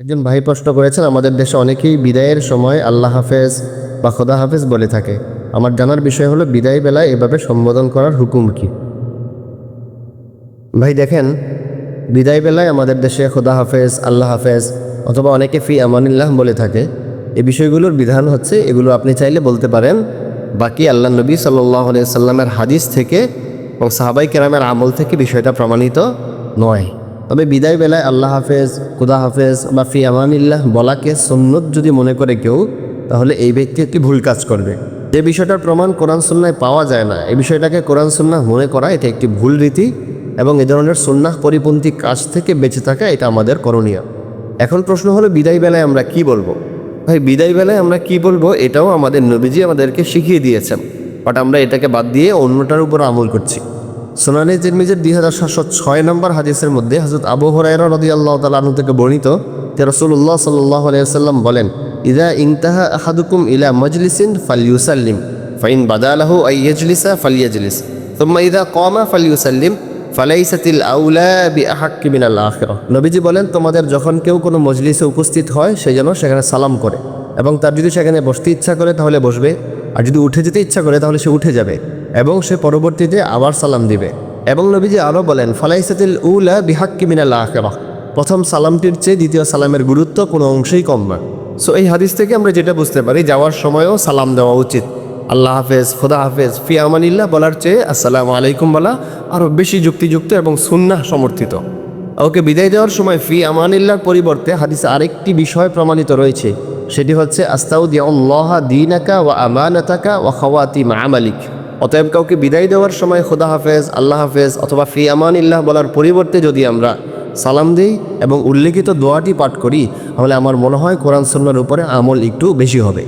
একজন ভাই প্রশ্ন করেছেন, আমাদের দেশে অনেকেই বিদায়ের সময় আল্লাহ হাফেজ বা খোদা হাফেজ বলে থাকে। আমার জানার বিষয় হলো, বিদায় বেলায় এভাবে সম্বোধন করার হুকুম কি? ভাই, দেখেন, বিদায় বেলায় আমাদের দেশে খোদা হাফেজ, আল্লাহ হাফেজ অথবা অনেকে ফি আমানিল্লাহ বলে থাকে। এ বিষয়গুলোর বিধান হচ্ছে, এগুলো আপনি চাইলে বলতে পারেন। বাকি আল্লাহ নবী সাল্লাহ সাল্লামের হাদিস থেকে এবং সাহাবাই কেরামের আমল থেকে বিষয়টা প্রমাণিত নয়। তবে বিদায় বেলায় আল্লাহ হাফেজ, খুদা হাফেজ বা ফি আমানিল্লাহ বলাকে সুন্নত যদি মনে করে কেউ, তাহলে এই ব্যক্তি একটি ভুল কাজ করবে। যে বিষয়টার প্রমাণ কোরআন সুন্নায় পাওয়া যায় না, এই বিষয়টাকে কোরআন সুন্নাহ মনে করা এটা একটি ভুল রীতি এবং এ ধরনের সুন্নাহ পরিপন্থী কাজ থেকে বেঁচে থাকা এটা আমাদের করণীয়। এখন প্রশ্ন হলো, বিদায় বেলায় আমরা কি বলব? ভাই, বিদায় বেলায় আমরা কি বলব? এটাও আমাদের নবীজি আমাদেরকে শিখিয়ে দিয়েছেন। বাট আমরা এটাকে বাদ দিয়ে অন্যটার উপর আমল করছি। সোনানি তিরমিজের দুই হাজার সাতশো ছয় নম্বর হাদিসের মধ্যে হজরত আবু হরাইরা রদি আল্লাহ তালু থেকে বর্ণিত তে রসুল্লাহ সাল্লাহ আলিয়াল্লাম বলেন ইদা ইংতাহা আহাদুকুম ইলা মজলিসিন ফালিউসাল্লিম ফাইন বাদালাহু আইয়াজলিসা ফালিয়াজলিস তোমা ইদা কমা ফালিউসাল্লিম ফালাইসাতিল আউলা বি আহাক্কি বিন আখিরা নবীজি বলেন, তোমাদের যখন কেউ কোনো মজলিসে উপস্থিত হয়, সে যেন সেখানে সালাম করে এবং তার যদি সেখানে বসতে ইচ্ছা করে তাহলে বসবে, আর যদি উঠে যেতে ইচ্ছা করে তাহলে সে উঠে যাবে। এবং সে পরবর্তীতে আবার সালাম দিবে। এবং নবীজি আরও বলেন, ফালাইসাতিল উলা বিহাক্কি মিনাল আখিরা প্রথম সালামটির চেয়ে দ্বিতীয় সালামের গুরুত্ব কোনো অংশেই কম নয় সো এই হাদিস থেকে আমরা যেটা বুঝতে পারি, যাওয়ার সময়ও সালাম দেওয়া উচিত। আল্লাহ হাফেজ, খোদা হাফেজ, ফি আমানিল্লাহ বলার চেয়ে আসসালামু আলাইকুম বলা আরও বেশি যুক্তিযুক্ত এবং সুন্নাহ সমর্থিত। ওকে, বিদায় দেওয়ার সময় ফি আমানিল্লাহর পরিবর্তে হাদিসে আরেকটি বিষয় প্রমাণিত রয়েছে। সেটি হচ্ছে আস্তাউদ্দিয়াল্লাহ দিনাকা ওয়া আমানাতাকা ওয়া খাওয়াতি মামালিক অতএব কাউকে বিদায় দেওয়ার সময় খোদা হাফেজ, আল্লাহ হাফেজ অথবা ফি আমান ইল্লাহ বলার পরিবর্তে যদি আমরা সালাম দিই এবং উল্লেখিত দোয়াটি পাঠ করি, তাহলে আমার মনে হয় কোরআন সন্ন্যার উপরে আমল একটু বেশি হবে।